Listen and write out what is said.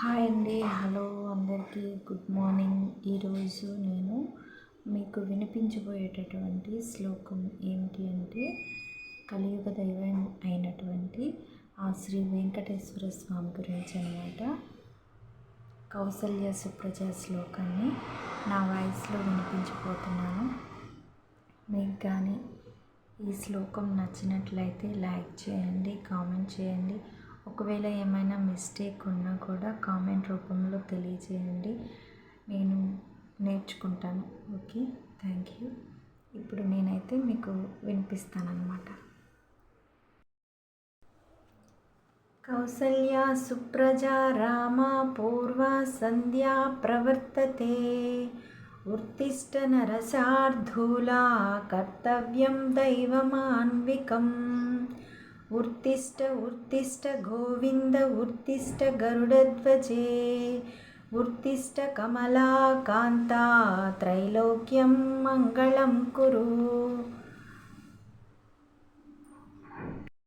Hi అండి. Hello అందరికీ good morning. ఈరోజు నేను మీకు వినిపించబోయేటటువంటి శ్లోకం ఏమిటి అంటే కలియుగ దైవం అయినటువంటి ఆ శ్రీ వెంకటేశ్వర స్వామి గురించి అనమాట కౌసల్య సుప్రజ శ్లోకాన్ని నా వాయిస్లో వినిపించబోతున్నాను. మీకు కానీ ఈ శ్లోకం నచ్చినట్లయితే లైక్ చేయండి కామెంట్ చేయండి. ఒకవేళ ఏమైనా మిస్టేక్ ఉన్నా కూడా కామెంట్ రూపంలో తెలియజేయండి. నేను నేర్చుకుంటాను. ఓకే? Thank you. ఇప్పుడు నేనైతే మీకు వినిపిస్తానమాట కౌసల్యా సుప్రజ రామ పూర్వ సంధ్యా ప్రవర్తతే. ఉత్తిష్ట నరసార్ధూలా కర్తవ్యం దైవమాన్వికం. ఉర్తిష్ట ఉర్తిష్ట గోవింద ఉర్తిష్ట గరుడధ్వజే. ఉర్తిష్ట కమలాకాంత త్రైలోక్యం మంగళం కురు.